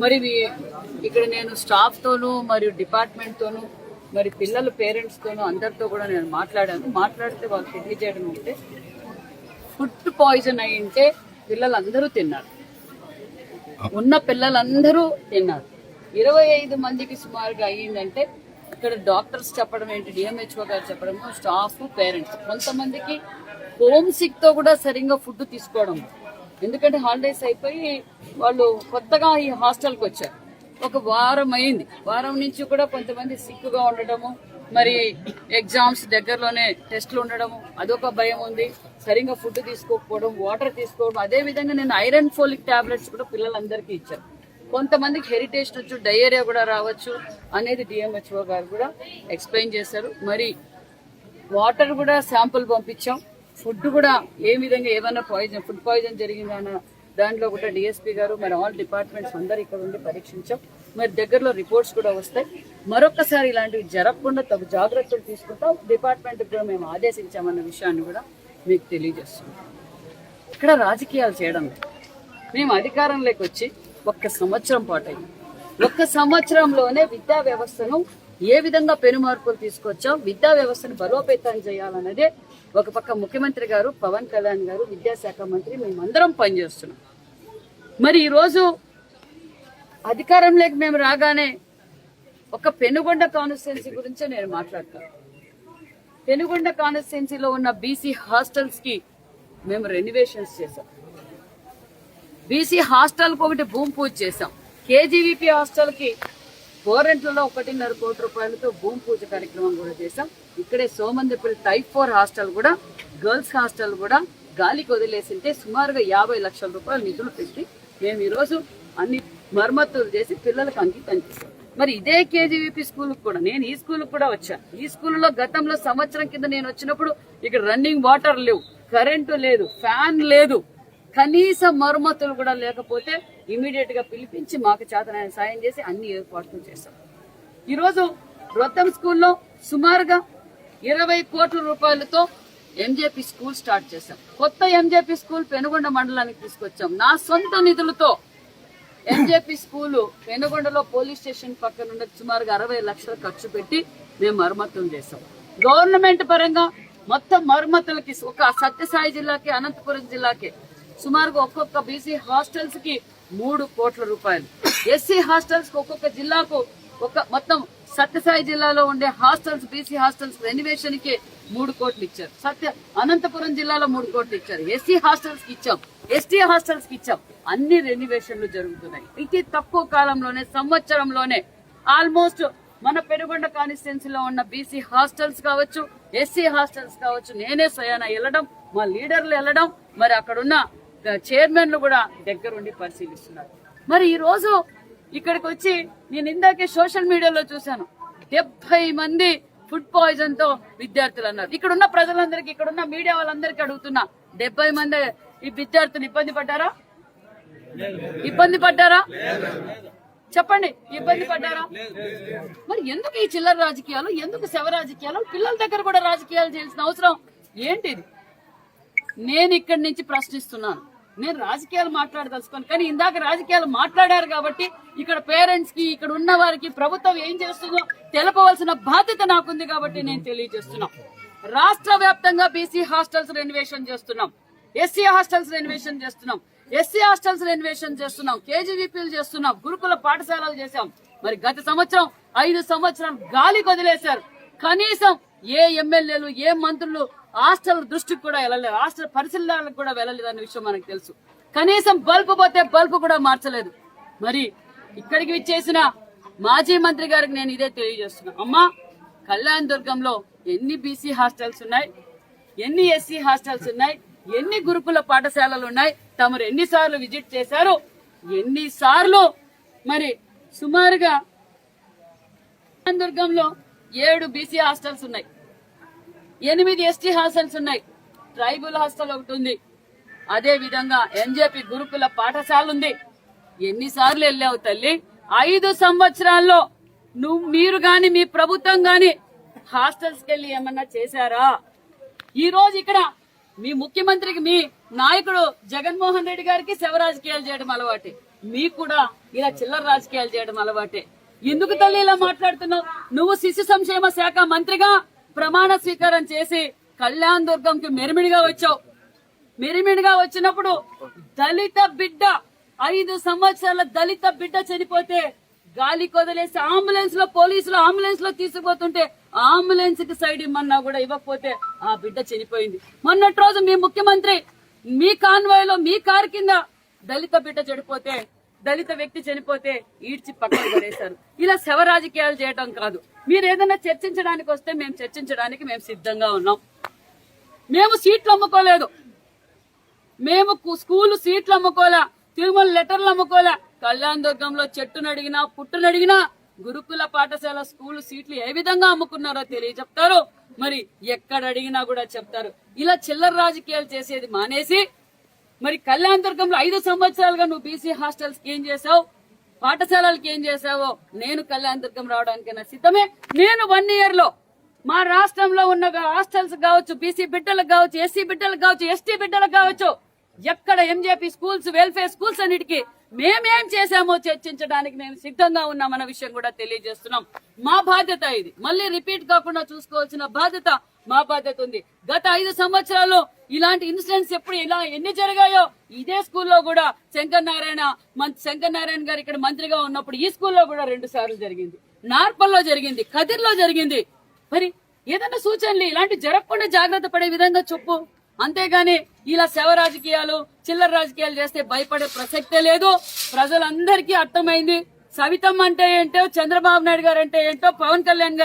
మరి ఇక్కడ నేను స్టాఫ్తోనూ మరియు డిపార్ట్మెంట్తోనూ మరి పిల్లల పేరెంట్స్తోనూ అందరితో కూడా నేను మాట్లాడాను. మాట్లాడితే వాళ్ళు తెలియజేయడం అంటే ఫుడ్ పాయిజన్ అయ్యింటే ఉంటే పిల్లలందరూ తిన్నారు. ఉన్న పిల్లలందరూ తిన్నారు. ఇరవై ఐదు మందికి సుమారుగా అయ్యిందంటే ఇక్కడ డాక్టర్స్ చెప్పడం ఏంటి డిఎంహెచ్ఓ గారు చెప్పడము స్టాఫ్ పేరెంట్స్ కొంతమందికి హోమ్ సిక్తో కూడా సరిగ్గా ఫుడ్ తీసుకోవడం ఎందుకంటే హాలిడేస్ అయిపోయి వాళ్ళు కొత్తగా ఈ హాస్టల్కి వచ్చారు. ఒక వారం అయింది. వారం నుంచి కూడా కొంతమంది సిక్కుగా ఉండడము మరి ఎగ్జామ్స్ దగ్గరలోనే టెస్ట్లు ఉండడము అదొక భయం ఉంది. సరిగ్గా ఫుడ్ తీసుకోకపోవడం వాటర్ తీసుకోవడం అదే విధంగా నేను ఐరన్ ఫోలిక్ టాబ్లెట్స్ కూడా పిల్లలందరికీ ఇచ్చాను. కొంతమందికి హెరిటేజ్ వచ్చు డయేరియా కూడా రావచ్చు అనేది డిఎంహెచ్ఓ గారు కూడా ఎక్స్ప్లెయిన్ చేశారు. మరి వాటర్ కూడా శాంపుల్ పంపించాం. ఫుడ్ కూడా ఏ విధంగా ఏమైనా పాయిజన్ ఫుడ్ పాయిజన్ జరిగిందన్న దాంట్లో కూడా డిఎస్పీ గారు మరి ఆల్ డిపార్ట్మెంట్స్ అందరు ఇక్కడ ఉండి పరీక్షించాం. మరి దగ్గరలో రిపోర్ట్స్ కూడా వస్తాయి. మరొకసారి ఇలాంటివి జరగకుండా తగు జాగ్రత్తలు తీసుకుంటాం. డిపార్ట్మెంట్ కూడా మేము ఆదేశించామన్న విషయాన్ని కూడా మీకు తెలియజేస్తున్నాం. ఇక్కడ రాజకీయాలు చేయడం లేదు. మేము అధికారంలోకి వచ్చి ఒక్క సంవత్సరం పాటు అయింది ఒక్క సంవత్సరంలోనే విద్యా వ్యవస్థను ఏ విధంగా పెనుమార్పులు తీసుకొచ్చాం విద్యా వ్యవస్థను బలోపేతం చేయాలన్నదే ఒక పక్క ముఖ్యమంత్రి గారు పవన్ కళ్యాణ్ గారు విద్యాశాఖ మంత్రి మేమందరం పనిచేస్తున్నాం. మరి ఈరోజు అధికారంలోకి మేము రాగానే ఒక పెనుగొండ కాన్స్టిట్యున్సీ గురించే నేను మాట్లాడతాను పెనుగొండ కాన్స్టిట్యున్సీలో ఉన్న బీసీ హాస్టల్స్కి మేము రెనివేషన్స్ చేసాం బీసీ హాస్టల్కి ఒకటి భూమి పూజ చేసాం కేజీవీపీ హాస్టల్కి కోరెంట్లలో ఒకటిన్నర కోటి రూపాయలతో భూమి పూజ కార్యక్రమం కూడా చేశాం. ఇక్కడే సోమందిపల్లి టైప్ ఫోర్ హాస్టల్ కూడా గర్ల్స్ హాస్టల్ కూడా గాలికి వదిలేసింటే సుమారుగా యాభై లక్షల రూపాయలు నిధులు పెట్టి మేము ఈరోజు అన్ని మరమ్మతులు చేసి పిల్లలకు అంకితం చేస్తాం మరి ఇదే కేజీవీపీ స్కూల్ కూడా నేను ఈ స్కూల్ కూడా వచ్చాను ఈ స్కూల్లో గతంలో సంవత్సరం కింద నేను వచ్చినప్పుడు ఇక్కడ రన్నింగ్ వాటర్ లేవు కరెంటు లేదు ఫ్యాన్ లేదు. కనీస మరమ్మతులు కూడా లేకపోతే ఇమీడియట్గా పిలిపించి మాకు చేతనైన సాయం చేసి అన్ని ఏర్పాట్లు చేశాం. ఈరోజు రొత్తం స్కూల్లో సుమారుగా ఇరవై కోట్ల రూపాయలతో ఎంజేపీ స్కూల్ స్టార్ట్ చేశాం. కొత్త ఎంజేపీ స్కూల్ పెనుగొండ మండలానికి తీసుకొచ్చాం. నా సొంత నిధులతో ఎంజేపీ స్కూలు పెనుగొండలో పోలీస్ స్టేషన్ పక్కన ఉన్న సుమారుగా అరవై లక్షలు ఖర్చు పెట్టి మేము మరమ్మతులు చేసాం గవర్నమెంట్ పరంగా మొత్తం మరమ్మతులకి ఒక సత్యసాయి జిల్లాకి అనంతపురం జిల్లాకి సుమారుగా ఒక్కొక్క బీసీ హాస్టల్స్కి మూడు కోట్ల రూపాయలు. ఎస్సీ హాస్టల్స్ ఒక్కొక్క జిల్లాకు ఒక మొత్తం సత్యసాయి జిల్లాలో ఉండే హాస్టల్స్ బీసీ హాస్టల్స్ రెనివేషన్కి మూడు కోట్లు ఇచ్చారు. సత్య అనంతపురం జిల్లాలో మూడు కోట్లు ఇచ్చారు. ఎస్సీ హాస్టల్స్కి ఇచ్చాం. ఎస్టీ హాస్టల్స్కి ఇచ్చాం. అన్ని రెనివేషన్లు జరుగుతున్నాయి. ఇది తక్కువ కాలంలోనే సంవత్సరంలోనే ఆల్మోస్ట్ మన పెనుగొండ కాన్స్టిట్యున్సీలో ఉన్న బీసీ హాస్టల్స్ కావచ్చు ఎస్సీ హాస్టల్స్ కావచ్చు నేనే స్వయాన వెళ్ళడం మా లీడర్లు వెళ్ళడం మరి అక్కడున్న చైర్మన్లు కూడా దగ్గరుండి పరిశీలిస్తున్నారు. మరి ఈ రోజు ఇక్కడికి వచ్చి నేను ఇందాకే సోషల్ మీడియాలో చూశాను. డెబ్బై మంది ఫుడ్ పాయిజన్తో విద్యార్థులు అన్నారు. ఇక్కడ ఉన్న ప్రజలందరికీ ఇక్కడ ఉన్న మీడియా వాళ్ళందరికీ అడుగుతున్నా డెబ్బై మంది ఈ విద్యార్థులు ఇబ్బంది పడ్డారా? ఇబ్బంది పడ్డారా? చెప్పండి ఇబ్బంది పడ్డారా? మరి ఎందుకు ఈ చిల్లర రాజకీయాలు ఎందుకు శవ రాజకీయాలు? పిల్లల దగ్గర కూడా రాజకీయాలు చేయాల్సిన అవసరం ఏంటిది? నేను ఇక్కడి నుంచి ప్రశ్నిస్తున్నాను. నేను రాజకీయాలు మాట్లాడదలుచుకోను. కానీ ఇందాక రాజకీయాలు మాట్లాడారు కాబట్టి ఇక్కడ పేరెంట్స్కి ఇక్కడ ఉన్న వారికి ప్రభుత్వం ఏం చేస్తుందో తెలపవలసిన బాధ్యత నాకుంది కాబట్టి నేను తెలియజేస్తున్నా. రాష్ట్ర వ్యాప్తంగా బీసీ హాస్టల్స్ రెనోవేషన్ చేస్తున్నాం. ఎస్సీ హాస్టల్స్ రెనోవేషన్ చేస్తున్నాం. ఎస్సీ హాస్టల్స్ రెనోవేషన్ చేస్తున్నాం. కేజీవీపీలు చేస్తున్నాం. గురుకుల పాఠశాలలు చేశాం. మరి గత సంవత్సరం ఐదు సంవత్సరం గాలి వదిలేశారు కనీసం ఏ ఎమ్మెల్యేలు ఏ మంత్రులు హాస్టల్ దృష్టికి కూడా వెళ్ళలేదు. హాస్టల్ పరిశీలనలకు కూడా వెళ్ళలేదు అనే విషయం మనకు తెలుసు. కనీసం బల్బు పోతే బల్బు కూడా మార్చలేదు. మరి ఇక్కడికి విచ్చేసిన మాజీ మంత్రి గారికి నేను ఇదే తెలియజేస్తున్నా. అమ్మా కళ్యాణ్ దుర్గంలో ఎన్ని బీసీ హాస్టల్స్ ఉన్నాయి? ఎన్ని ఎస్సీ హాస్టల్స్ ఉన్నాయి? ఎన్ని గురుకుల పాఠశాలలు ఉన్నాయి? తమరు ఎన్నిసార్లు విజిట్ చేశారు? ఎన్నిసార్లు? మరి సుమారుగా కళ్యాణ్ దుర్గంలో ఏడు బీసీ హాస్టల్స్ ఉన్నాయి. ఎనిమిది ఎస్టీ హాస్టల్స్ ఉన్నాయి. ట్రైబుల్ హాస్టల్ ఒకటి ఉంది. అదే విధంగా ఎంజేపీ గురుకుల పాఠశాల ఉంది. ఎన్నిసార్లు వెళ్ళావు తల్లి? ఐదు సంవత్సరాల్లో నువ్వు మీరు గాని మీ ప్రభుత్వం గాని హాస్టల్స్ కెళ్ళి ఏమన్నా చేశారా? ఈ రోజు ఇక్కడ మీ ముఖ్యమంత్రికి మీ నాయకుడు జగన్మోహన్ రెడ్డి గారికి శవ రాజకీయాలు చేయడం అలవాటి. మీకు కూడా ఇలా చిల్లర రాజకీయాలు చేయడం అలవాటే. ఎందుకు తల్లి ఇలా మాట్లాడుతున్నావు? నువ్వు శిశు సంక్షేమ శాఖ మంత్రిగా ప్రమాణ స్వీకారం చేసి కళ్యాణ్ దుర్గంకి మెరిమిడిగా వచ్చావు. మెరిమిడిగా వచ్చినప్పుడు దళిత బిడ్డ ఐదు సంవత్సరాల దళిత బిడ్డ చనిపోతే గాలి కొదిలేసి అంబులెన్స్లో పోలీసులు అంబులెన్స్లో తీసుకుపోతుంటే అంబులెన్స్కి సైడ్ ఇమ్మన్నా కూడా ఇవ్వకపోతే ఆ బిడ్డ చనిపోయింది. మొన్నటి రోజు మీ ముఖ్యమంత్రి మీ కాన్వాయ్లో మీ కారు కింద దళిత బిడ్డ చెడిపోతే దళిత వ్యక్తి చనిపోతే ఈడ్చి పక్కన పడేశారు. ఇలా శవ రాజకీయాలు చేయడం కాదు. మీరు ఏదైనా చర్చించడానికి వస్తే మేము చర్చించడానికి మేము సిద్ధంగా ఉన్నాం. మేము సీట్లు అమ్ముకోలేదు. మేము స్కూలు స్కూల్ సీట్లు అమ్ముకోలే తిరుమల లెటర్లు అమ్ముకోలే. కళ్యాణ దుర్గంలో చెట్టును అడిగినా పుట్టును అడిగినా గురుకుల పాఠశాల స్కూల్ సీట్లు ఏ విధంగా అమ్ముకున్నారో తెలియజెప్తారు మరి ఎక్కడ అడిగినా కూడా చెప్తారు. ఇలా చిల్లర రాజకీయాలు చేసేది మానేసి మరి కళ్యాణ దుర్గంలో ఐదు సంవత్సరాలుగా నువ్వు బీసీ హాస్టల్స్ ఏం చేసావు పాఠశాలలకి ఏం చేసావో నేను కళ్యాణ దుర్గం రావడానికైనా సిద్ధమే. నేను వన్ ఇయర్లో మా రాష్ట్రంలో ఉన్న హాస్టల్స్ కావచ్చు బీసీ బిడ్డలకు కావచ్చు ఎస్సీ బిడ్డలకు కావచ్చు ఎస్టీ బిడ్డలకు కావచ్చు ఎక్కడ ఎంజేపీ స్కూల్స్ వెల్ఫేర్ స్కూల్స్ అన్నిటికీ మేమేం చేశామో చర్చించడానికి మేము సిద్ధంగా ఉన్నామన్న విషయం కూడా తెలియజేస్తున్నాం. మా బాధ్యత ఇది. మళ్ళీ రిపీట్ కాకుండా చూసుకోవాల్సిన బాధ్యత మా బాధ్యత ఉంది. గత ఐదు సంవత్సరాల్లో ఇలాంటి ఇన్సిడెంట్స్ ఎప్పుడు ఇలా ఎన్ని జరిగాయో ఇదే స్కూల్లో కూడా శంకర్ నారాయణ మం- శంకర్ నారాయణ గారు ఇక్కడ మంత్రిగా ఉన్నప్పుడు ఈ స్కూల్లో కూడా రెండు సార్లు జరిగింది. నార్పల్లో జరిగింది కదిర్లో జరిగింది. మరి ఏదైనా సూచనలు ఇలాంటి జరగకుండా జాగ్రత్త పడే విధంగా చెప్పు. అంతేగాని ఇలా శవ రాజకీయాలు చిల్లర రాజకీయాలు చేస్తే భయపడే ప్రసక్తే లేదు. ప్రజలందరికీ అర్థమైంది. సవితం అంటే ఏంటో చంద్రబాబు నాయుడు గారు అంటే ఏంటో పవన్ కళ్యాణ్ గారు